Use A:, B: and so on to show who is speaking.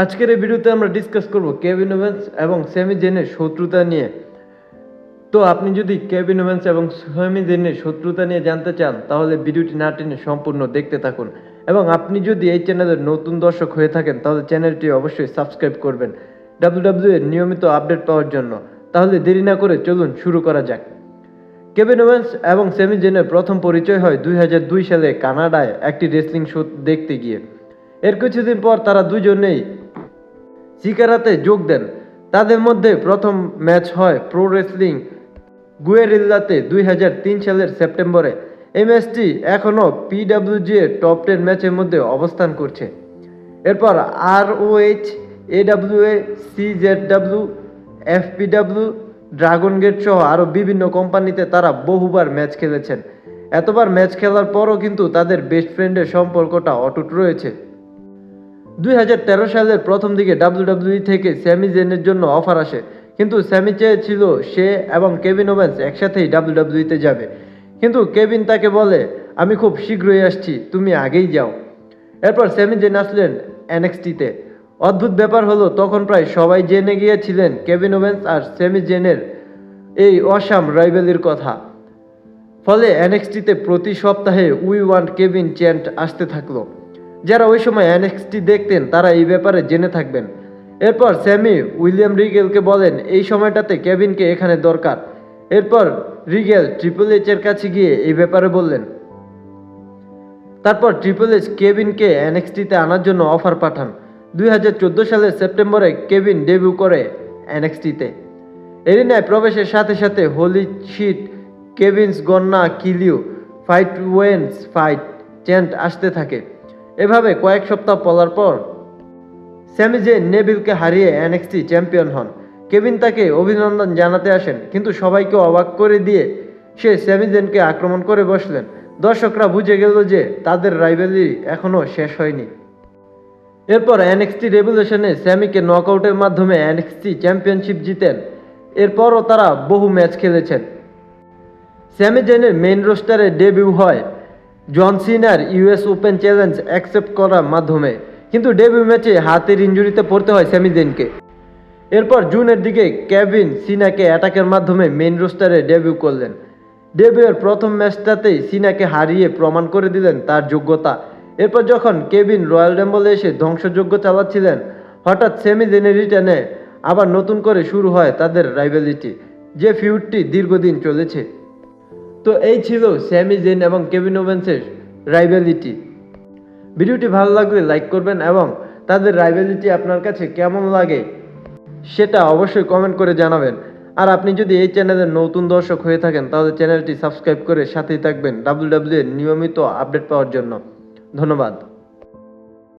A: আজকের এই ভিডিওতে আমরা ডিসকাস করব কেভিন ওভেন্স এবং সেমি জেনের শত্রুতা নিয়ে। তো আপনি যদি কেভিন ওভেন্স এবং সেমি জেনের শত্রুতা নিয়ে জানতে চান, তাহলে ভিডিওটি না টেনে সম্পূর্ণ দেখতে থাকুন। এবং আপনি যদি এই চ্যানেলের নতুন দর্শক হয়ে থাকেন, তাহলে চ্যানেলটি অবশ্যই সাবস্ক্রাইব করবেন ডাব্লিউ এর নিয়মিত আপডেট পাওয়ার জন্য। তাহলে দেরি না করে চলুন শুরু করা যাক। কেভিন ওভেন্স এবং সেমি জেনের প্রথম পরিচয় হয় দুই হাজার দুই সালে কানাডায় একটি রেসলিং শো দেখতে গিয়ে। এর কিছুদিন পর তারা দুজনেই শিকারাতে যোগ দেন। তাদের মধ্যে প্রথম ম্যাচ হয় প্রো রেসলিং গুয়েরিল্লাতে দুই সালের সেপ্টেম্বরে। এই ম্যাচটি এখনও পিডাব্লিউজি এর টপ টেন ম্যাচের মধ্যে অবস্থান করছে। এরপর R O H AWA, CZW, FPW, Dragon Gate সহ আরও বিভিন্ন কোম্পানিতে তারা বহুবার ম্যাচ খেলেছেন। এতবার ম্যাচ খেলার পরও কিন্তু তাদের বেস্ট ফ্রেন্ডের সম্পর্কটা অটুট রয়েছে। দুই হাজার তেরো সালের প্রথম দিকে ডাব্লিউডাব্লিউই থেকে স্যামি জেনের জন্য অফার আসে। কিন্তু স্যামি চেয়েছিল সে এবং কেভিন ওভেন্স একসাথেই ডাব্লিউডাব্লিউইতে যাবে। কিন্তু কেভিন তাকে বলে, আমি খুব শীঘ্রই আসছি, তুমি আগেই যাও। এরপর স্যামি জেন আসলেন এনএক্সটিতে। অদ্ভুত ব্যাপার হলো, তখন প্রায় সবাই জেনে গিয়েছিলেন কেভিন ওভেন্স আর স্যামি জেনের এই অসাম রাইভেলির কথা। ফলে এনএক্সটিতে প্রতি সপ্তাহে উই ওয়ান্ট কেভিন চ্যান্ট আসতে থাকল। যারা ওই সময় এনএক্সটি দেখতেন, তারা এই ব্যাপারে জেনে থাকবেন। এরপর স্যামি উইলিয়াম রিগেলকে বলেন, এই সময়টাতে কেভিনকে এখানে দরকার। এরপর রিগেল ট্রিপল এইচের কাছে গিয়ে এই ব্যাপারে বললেন, তারপর ট্রিপল এইচ কেভিনকে এনএক্সটিতে আনার জন্য অফার পাঠান। দুই হাজার চোদ্দ সালের সেপ্টেম্বরে কেভিন ডেবিউ করে এনএক্সটিতে এরিনায় প্রবেশের সাথে সাথে holy shit Kevin's gonna kill you fight Owens fight chant আসতে থাকে। এভাবে কয়েক সপ্তাহ পলার পর, স্যামি জে নেবিলকে হারিয়ে এনএক্সটি চ্যাম্পিয়ন হন, কেভিন তাকে অভিনন্দন জানাতে আসেন, কিন্তু সবাইকে অবাক করে দিয়ে সে স্যামি জেনকে আক্রমণ করে বসলেন। দর্শকরা বুঝে গেল যে তাদের রাইভেলি এখনও শেষ হয়নি। এরপর এনএক্সটি রেভলিউশনে স্যামিকে নকআউটের মাধ্যমে এনএক্সটি চ্যাম্পিয়নশিপ জিতেন। এরপরও তারা বহু ম্যাচ খেলেছেন। স্যামি জেনের মেইন রোস্টারে ডেবিউ হয় জন সিনার ইউএস ওপেন চ্যালেঞ্জ অ্যাকসেপ্ট করার মাধ্যমে, কিন্তু ডেবিউ ম্যাচে হাতের ইঞ্জুরিতে পড়তে হয় স্যামি জেনকে এরপর জুনের দিকে কেভিন সিনাকে অ্যাটাকের মাধ্যমে মেইন রোস্টারে ডেবিউ করলেন। ডেবিউয়ের প্রথম ম্যাচটাতেই সিনাকে হারিয়ে প্রমাণ করে দিলেন তার যোগ্যতা। এরপর যখন কেভিন রয়্যাল র্যাম্বলে এসে ধ্বংসযজ্ঞ চালাচ্ছিলেন, হঠাৎ সেমি জেনের রিটার্নে আবার নতুন করে শুরু হয় তাদের রাইভেলিটি যে ফিউডটি দীর্ঘদিন চলেছে। তো এই ছিল স্যামি জেন এবং কেভিন ওভেন্সের রাইভেলিটি ভিডিওটি ভালো লাগলে লাইক করবেন এবং তাদের রাইভেলিটি আপনার কাছে কেমন লাগে সেটা অবশ্যই কমেন্ট করে জানাবেন। আর আপনি যদি এই চ্যানেলের নতুন দর্শক হয়ে থাকেন, তাহলে চ্যানেলটি সাবস্ক্রাইব করে সাথেই থাকবেন ডাব্লিউ ডাব্লিউ এর নিয়মিত আপডেট পাওয়ার জন্য। ধন্যবাদ।